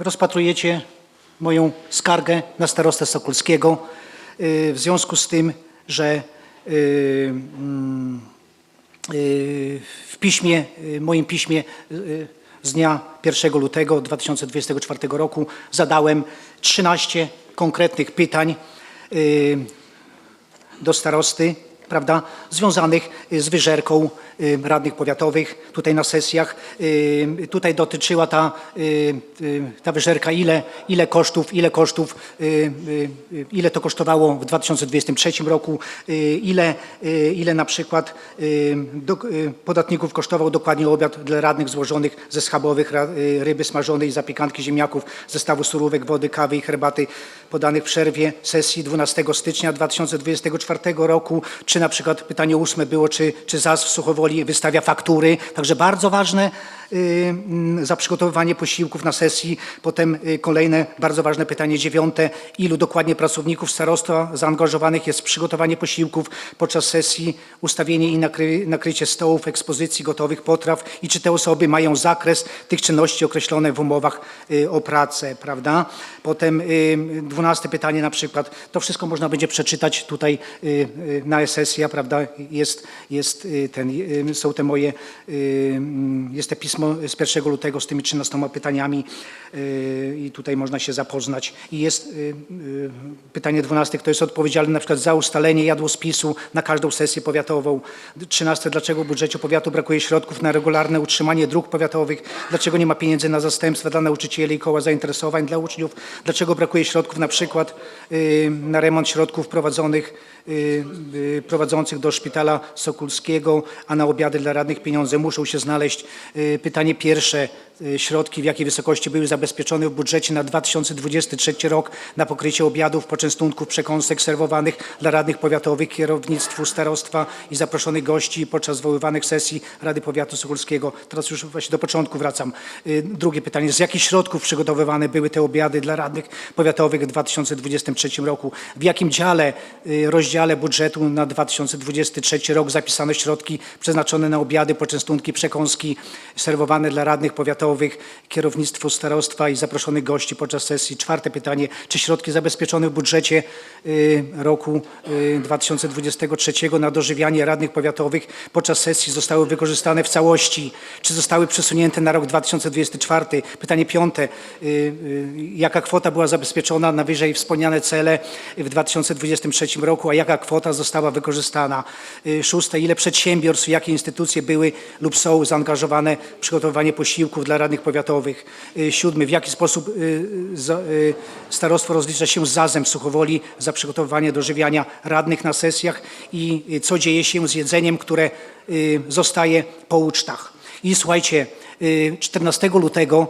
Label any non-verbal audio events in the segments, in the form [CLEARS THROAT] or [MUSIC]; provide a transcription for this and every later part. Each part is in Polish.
rozpatrujecie moją skargę na starostę Sokolskiego y, w związku z tym, że y, mm, y, w piśmie, moim piśmie z dnia 1 lutego 2024 roku zadałem 13 konkretnych pytań do starosty, prawda, związanych z wyżerką radnych powiatowych tutaj na sesjach. Y, Tutaj dotyczyła ta, y, y, ta wyżerka, ile, ile kosztów, ile kosztów, y, y, y, ile to kosztowało w 2023 roku, y, ile, y, ile na przykład y, y, podatników kosztował dokładnie obiad dla radnych złożonych ze schabowych y, ryby smażonej, zapiekanki ziemniaków, zestawu surówek, wody, kawy i herbaty podanych w przerwie sesji 12 stycznia 2024 roku, czy na przykład pytanie ósme było, czy, czy ZAS w Suchowoli wystawia faktury, także bardzo ważne za przygotowywanie posiłków na sesji. Potem y, kolejne bardzo ważne pytanie dziewiąte, ilu dokładnie pracowników starostwa zaangażowanych jest w przygotowanie posiłków podczas sesji, ustawienie i nakry, nakrycie stołów, ekspozycji gotowych potraw i czy te osoby mają zakres tych czynności określone w umowach y, o pracę, prawda? Potem y, dwunaste pytanie na przykład, to wszystko można będzie przeczytać tutaj y, y, na sesja, prawda? Jest, jest y, ten, y, są te moje, y, mm, jest te pismo z 1 lutego z tymi 13 pytaniami y, i tutaj można się zapoznać. I jest y, y, pytanie 12, kto jest odpowiedzialny na przykład za ustalenie jadłospisu na każdą sesję powiatową. 13, dlaczego w budżecie powiatu brakuje środków na regularne utrzymanie dróg powiatowych? Dlaczego nie ma pieniędzy na zastępstwa dla nauczycieli i koła zainteresowań dla uczniów? Dlaczego brakuje środków na przykład na remont środków prowadzonych prowadzących do szpitala Sokulskiego, a na obiady dla radnych pieniądze muszą się znaleźć. Y, Pytanie pierwsze, y, środki w jakiej wysokości były zabezpieczone w budżecie na 2023 rok na pokrycie obiadów, poczęstunków, przekąsek serwowanych dla radnych powiatowych, kierownictwu starostwa i zaproszonych gości podczas zwoływanych sesji Rady Powiatu Sokulskiego. Teraz już właśnie do początku wracam. Y, Drugie pytanie, z jakich środków przygotowywane były te obiady dla radnych powiatowych w 2023 roku? W jakim dziale, y, rozdziale budżetu na 2023 rok zapisano środki przeznaczone na obiady, poczęstunki, przekąski serwowane dla radnych powiatowych, kierownictwu starostwa i zaproszonych gości podczas sesji? Czwarte pytanie, czy środki zabezpieczone w budżecie y, roku y, 2023 na dożywianie radnych powiatowych podczas sesji zostały wykorzystane w całości? Czy zostały przesunięte na rok 2024? Pytanie piąte, y, y, jaka kwota była zabezpieczona na wyżej wspomniane cele w 2023 roku, a jaka kwota została wykorzystana? Y, Szóste, ile przedsiębiorstw, jakie instytucje były lub są zaangażowane w przygotowywanie posiłków dla radnych powiatowych? Y, Siódmy, w jaki sposób y, starostwo rozlicza się z ZAZ-em Suchowoli za przygotowywanie dożywiania radnych na sesjach i co dzieje się z jedzeniem, które zostaje po ucztach? I słuchajcie, y, 14 lutego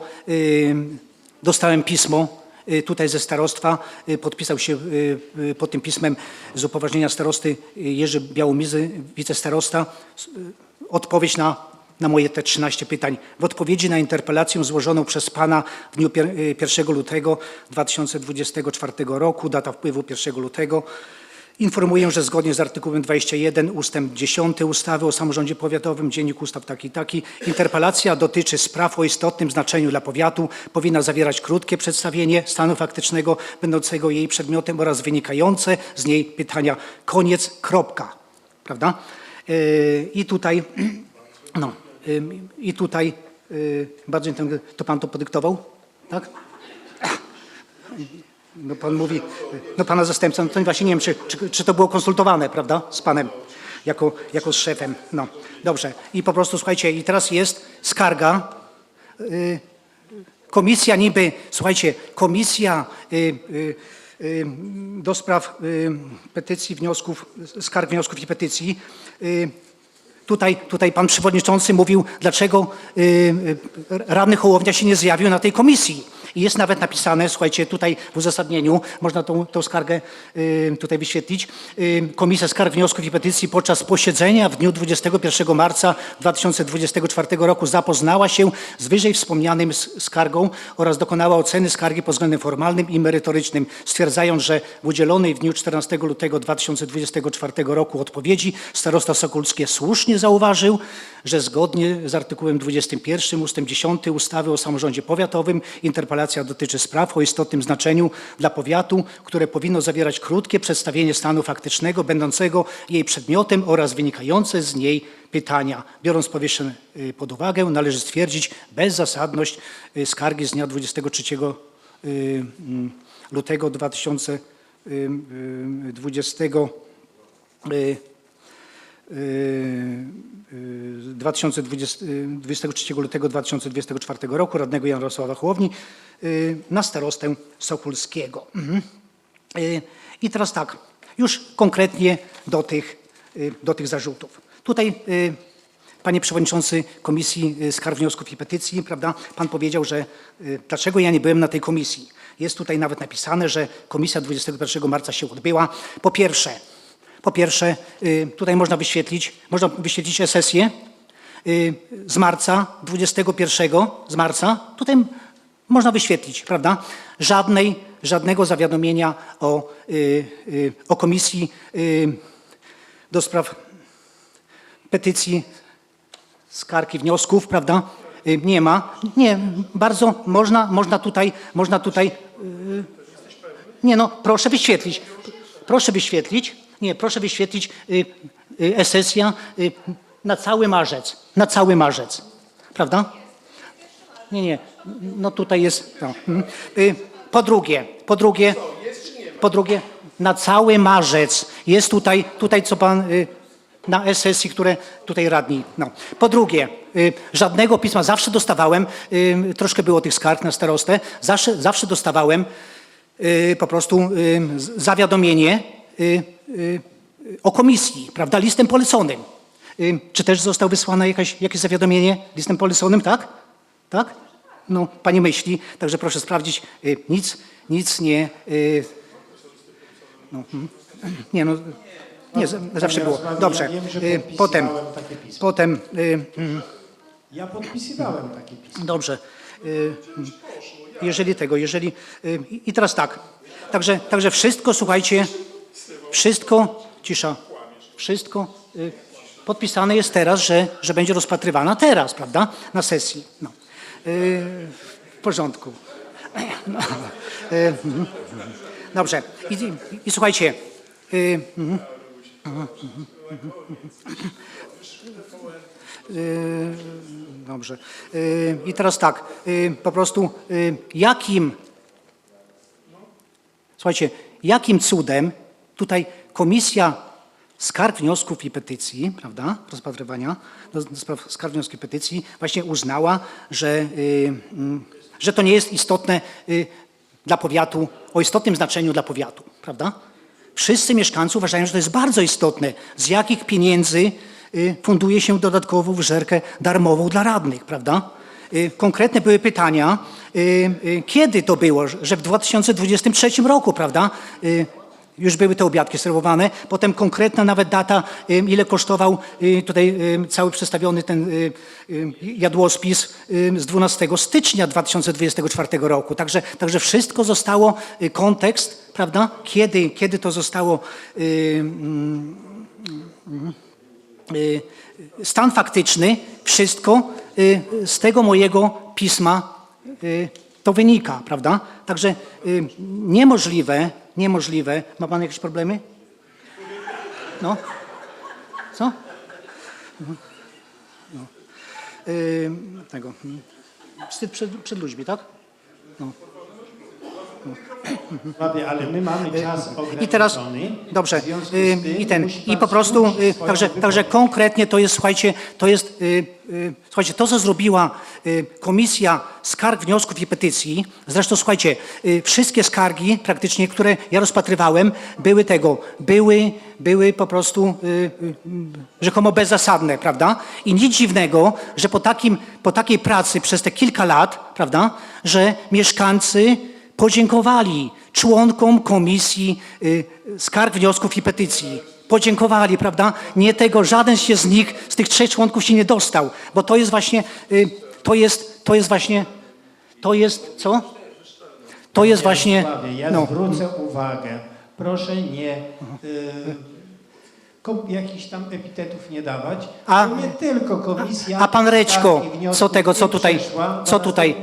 dostałem pismo tutaj ze starostwa. Y, Podpisał się y, y, pod tym pismem z upoważnienia starosty y, Jerzy Białomizy, wicestarosta. Y, Odpowiedź na, na moje te 13 pytań. W odpowiedzi na interpelację złożoną przez Pana w dniu pier- y, 1 lutego 2024 roku, data wpływu 1 lutego, Informuję, że zgodnie z artykułem 21 ustęp 10 ustawy o samorządzie powiatowym, dziennik ustaw taki i taki, interpelacja dotyczy spraw o istotnym znaczeniu dla powiatu, powinna zawierać krótkie przedstawienie stanu faktycznego będącego jej przedmiotem oraz wynikające z niej pytania. Koniec, kropka. Prawda? Yy, I tutaj, [CLEARS THROAT] no, yy, i tutaj, yy, bardzo to pan to podyktował? Tak? [CLEARS THROAT] No pan mówi, no pana zastępca, no to właśnie nie wiem, czy, czy, czy to było konsultowane, prawda, z panem, jako, jako z szefem. No, dobrze. I po prostu, słuchajcie, i teraz jest skarga. Y, komisja niby, słuchajcie, komisja y, y, do spraw petycji, wniosków, skarg, wniosków i petycji. Tutaj, tutaj pan przewodniczący mówił, dlaczego y, y, radny Hołownia się nie zjawił na tej komisji. I jest nawet napisane, słuchajcie, tutaj w uzasadnieniu, można tą, tą skargę y, tutaj wyświetlić. Y, Komisja Skarg, Wniosków i Petycji podczas posiedzenia w dniu 21 marca 2024 roku zapoznała się z wyżej wspomnianym skargą oraz dokonała oceny skargi pod względem formalnym i merytorycznym, stwierdzając, że w udzielonej w dniu 14 lutego 2024 roku odpowiedzi starosta Sokulskie słusznie zauważył, że zgodnie z artykułem 21 ust. 10 ustawy o samorządzie powiatowym interpelacja deklaracja dotyczy spraw o istotnym znaczeniu dla powiatu, które powinno zawierać krótkie przedstawienie stanu faktycznego, będącego jej przedmiotem oraz wynikające z niej pytania. Biorąc powyższe y, pod uwagę, należy stwierdzić bezzasadność y, skargi z dnia 23 y, mm, lutego 2020 roku Y, y, 2023 y, lutego 2024 roku radnego Jarosława Hołowni na starostę Sokulskiego. Mhm. I teraz tak, już konkretnie do tych, do tych zarzutów. Tutaj panie przewodniczący Komisji Skarg Wniosków i Petycji, prawda, pan powiedział, że dlaczego ja nie byłem na tej komisji. Jest tutaj nawet napisane, że komisja 21 marca się odbyła. Po pierwsze, po pierwsze, y, tutaj można wyświetlić, można wyświetlić sesję y, z marca, 21 z marca. Tutaj można wyświetlić, prawda? Żadnej, żadnego zawiadomienia o, y, o komisji do spraw petycji, skarg i wniosków, prawda? Nie ma. Nie, bardzo można, można tutaj, można tutaj. Nie no, proszę wyświetlić. Proszę wyświetlić. Nie, proszę wyświetlić y, y, y, na cały marzec. Na cały marzec. Prawda? Nie, nie. No tutaj jest. No. mhm. Y, Po drugie, po drugie, po drugie, na cały marzec jest tutaj, tutaj co pan y, na e-sesji, które tutaj radni. No. Po drugie, y, żadnego pisma, zawsze dostawałem, y, troszkę było tych skarg na starostę, zawsze, zawsze dostawałem y, po prostu y, zawiadomienie y, o komisji, prawda, listem poleconym. Y, Czy też zostało wysłane jakaś, jakieś zawiadomienie listem poleconym, tak? Tak? No, pani myśli, także proszę sprawdzić. Y, Nic, nic nie. y, No, mhm. nie, no. Nie, zawsze było. Dobrze. Y, Potem, potem, y, mm, Ja podpisywałem takie pismo. dobrze. Y, Jeżeli tego, jeżeli. y, I teraz tak. Także, także wszystko, słuchajcie, wszystko, cisza, wszystko y, podpisane jest teraz, że, że będzie rozpatrywana teraz, prawda? Na sesji. No. Y, W porządku. [CLEARS THROAT] No. Y, mhm. Dobrze. I, i, i słuchajcie. mhm. Dobrze. I teraz tak, po prostu jakim, słuchajcie, jakim cudem tutaj Komisja Skarg, Wniosków i Petycji, prawda, rozpatrywania do, do spraw skarg, wniosków i petycji właśnie uznała, że, y, mm, że to nie jest istotne y, dla powiatu, o istotnym znaczeniu dla powiatu, prawda? Wszyscy mieszkańcy uważają, że to jest bardzo istotne, z jakich pieniędzy y, funduje się dodatkową wyżerkę darmową dla radnych, prawda? Konkretne były pytania, kiedy to było, że w 2023 roku, prawda? Już były te obiadki serwowane. Potem konkretna nawet data, ile kosztował y, tutaj cały przedstawiony ten y, y, jadłospis z 12 stycznia 2024 roku. Także, także wszystko zostało, kontekst, prawda? Kiedy, kiedy to zostało mm, stan faktyczny, wszystko z tego mojego pisma to wynika, prawda? Także niemożliwe, niemożliwe. Ma pan jakieś problemy? No? Co? No. Y, tego. Wstyd przed, przed ludźmi, tak? Panie, ale my mamy czas ograniczony. I teraz, dobrze, y, i ten, i po prostu, y, także, także konkretnie to jest, słuchajcie, to jest, y, y, słuchajcie, to co zrobiła y, Komisja Skarg, Wniosków i Petycji, zresztą słuchajcie, y, wszystkie skargi praktycznie, które ja rozpatrywałem, były tego, były, były po prostu y, y, rzekomo bezzasadne, prawda? I nic dziwnego, że po, takim, po takiej pracy przez te kilka lat, prawda, że mieszkańcy podziękowali członkom Komisji y, Skarg, Wniosków i Petycji. Podziękowali, prawda? Nie tego, żaden się z nich, z tych trzech członków się nie dostał, bo to jest właśnie, y, to jest, to jest właśnie, to jest, co? To jest właśnie, ja no, zwrócę uwagę. Proszę nie y, jakichś tam epitetów nie dawać. A- nie tylko komisja. a pan Reczko, co tego, co tutaj- co tutaj,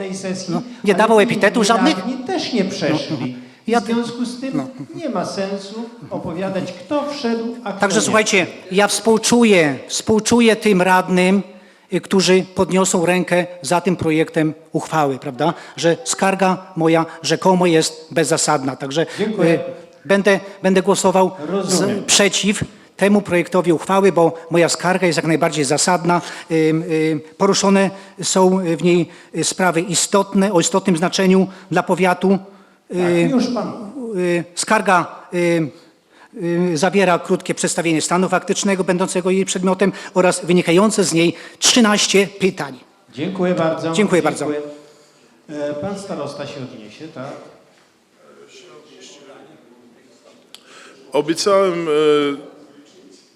no, nie dawał inni epitetów żadnych? No, też nie przeszli. I Ja- w związku z tym nie ma sensu opowiadać, kto wszedł, a kto Także nie. słuchajcie, ja współczuję, współczuję tym radnym, y, którzy podniosą rękę za tym projektem uchwały, prawda? Że skarga moja rzekomo jest bezzasadna. Także Dziękuję. y, będę, będę głosował z, przeciw temu projektowi uchwały, bo moja skarga jest jak najbardziej zasadna. Poruszone są w niej sprawy istotne, o istotnym znaczeniu dla powiatu. Tak, już pan. Y, Skarga zawiera krótkie przedstawienie stanu faktycznego będącego jej przedmiotem oraz wynikające z niej 13 pytań. Dziękuję bardzo. Dziękuję bardzo. E, Pan starosta się odniesie, tak? Obiecałem e,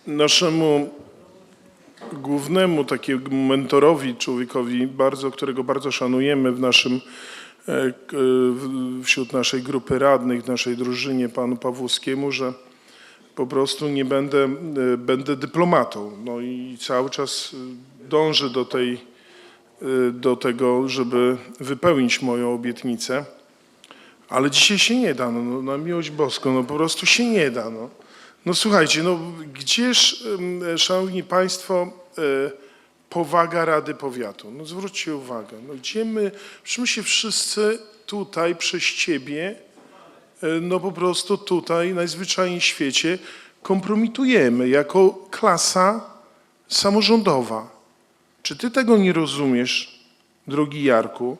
naszemu głównemu takiemu mentorowi, człowiekowi, bardzo, którego bardzo szanujemy w naszym, e, w- wśród naszej grupy radnych, w naszej drużynie, panu Pawłowskiemu, że po prostu nie będę, e, będę dyplomatą. No i cały czas e, dążę do tej, e, do tego, żeby wypełnić moją obietnicę. Ale dzisiaj się nie da, no, no, na miłość boską, no po prostu się nie da. No, no słuchajcie, no gdzież, szanowni państwo, e, powaga Rady Powiatu? No zwróćcie uwagę, no gdzie my, my się wszyscy tutaj przez ciebie, e, no po prostu tutaj najzwyczajniej w świecie kompromitujemy jako klasa samorządowa. Czy ty tego nie rozumiesz, drogi Jarku,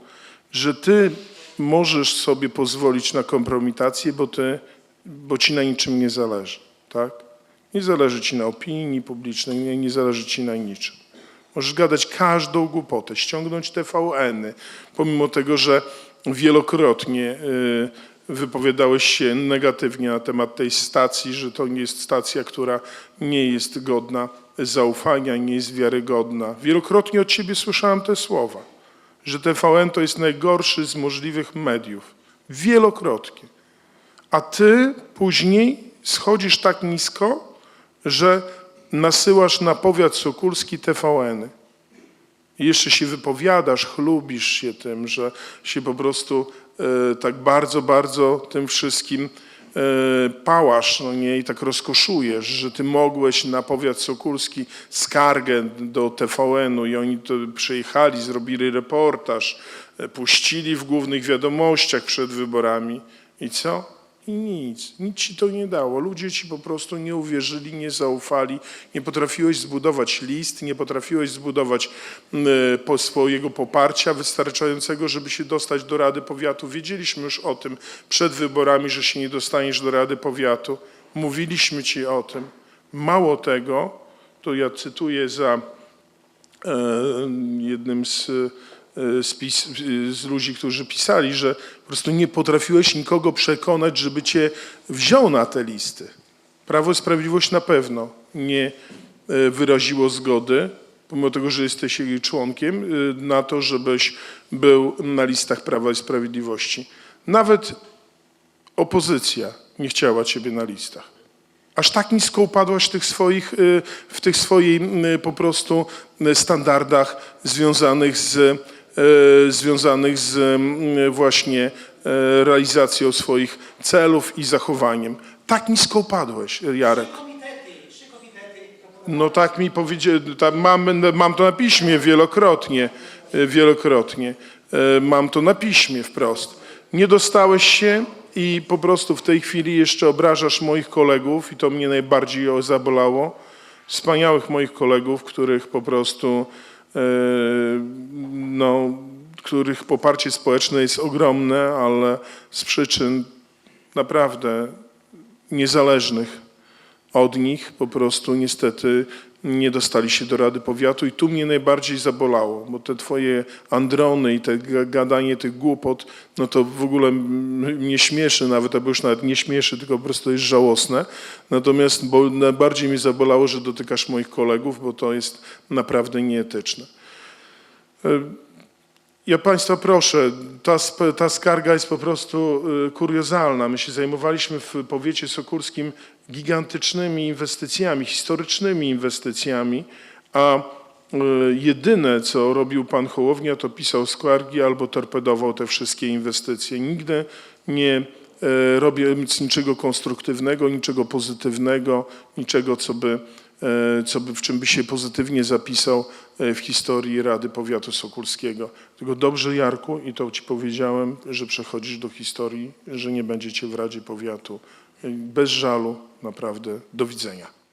że ty możesz sobie pozwolić na kompromitację, bo, ty, bo ci na niczym nie zależy, tak? Nie zależy ci na opinii publicznej, nie, nie zależy ci na niczym. Możesz gadać każdą głupotę, ściągnąć TVN-y, pomimo tego, że wielokrotnie y, wypowiadałeś się negatywnie na temat tej stacji, że to nie jest stacja, która nie jest godna zaufania, nie jest wiarygodna. Wielokrotnie od ciebie słyszałem te słowa, że TVN to jest najgorszy z możliwych mediów. Wielokrotnie. A ty później schodzisz tak nisko, że nasyłasz na powiat sokulski TVN-y. I jeszcze się wypowiadasz, chlubisz się tym, że się po prostu e, tak bardzo, bardzo tym wszystkim e, pałasz, no nie, i tak rozkoszujesz, że ty mogłeś na powiat sokulski skargę do TVN-u i oni to przyjechali, zrobili reportaż, e, puścili w głównych wiadomościach przed wyborami. I co? I nic, nic ci to nie dało. Ludzie ci po prostu nie uwierzyli, nie zaufali, nie potrafiłeś zbudować list, nie potrafiłeś zbudować mm, po swojego poparcia wystarczającego, żeby się dostać do Rady Powiatu. Wiedzieliśmy już o tym przed wyborami, że się nie dostaniesz do Rady Powiatu. Mówiliśmy ci o tym. Mało tego, to ja cytuję za e, jednym z, e, z, pis, z ludzi, którzy pisali, że po prostu nie potrafiłeś nikogo przekonać, żeby cię wziął na te listy. Prawo i Sprawiedliwość na pewno nie e, wyraziło zgody, pomimo tego, że jesteś jej członkiem, na to, żebyś był na listach Prawa i Sprawiedliwości. Nawet opozycja nie chciała ciebie na listach. Aż tak nisko upadłaś w tych swoich, y, w tych swoich y, po prostu y, standardach związanych z, y, związanych z właśnie y, realizacją swoich celów i zachowaniem. Tak nisko upadłeś, Jarek. No tak mi powiedzieli, tam mam, mam to na piśmie wielokrotnie, y, wielokrotnie. Mam to na piśmie wprost. Nie dostałeś się i po prostu w tej chwili jeszcze obrażasz moich kolegów i to mnie najbardziej zabolało. Wspaniałych moich kolegów, których po prostu, no, których poparcie społeczne jest ogromne, ale z przyczyn naprawdę niezależnych od nich po prostu niestety nie dostali się do Rady Powiatu i tu mnie najbardziej zabolało, bo te twoje androny i te ga- gadanie tych głupot, no to w ogóle mnie śmieszy nawet, albo już nawet nie śmieszy, tylko po prostu jest żałosne. Natomiast bo najbardziej mnie zabolało, że dotykasz moich kolegów, bo to jest naprawdę nieetyczne. Ja Państwa proszę, ta, ta skarga jest po prostu y, kuriozalna. My się zajmowaliśmy w powiecie sokólskim gigantycznymi inwestycjami, historycznymi inwestycjami, a y, jedyne, co robił pan Hołownia, to pisał skargi albo torpedował te wszystkie inwestycje. Nigdy nie e, robiąc niczego konstruktywnego, niczego pozytywnego, niczego, co by, co by, w czym by się pozytywnie zapisał e, w historii Rady Powiatu Sokulskiego. Tylko dobrze, Jarku, i to ci powiedziałem, że przechodzisz do historii, że nie będziecie w Radzie Powiatu. E, Bez żalu, naprawdę. Do widzenia.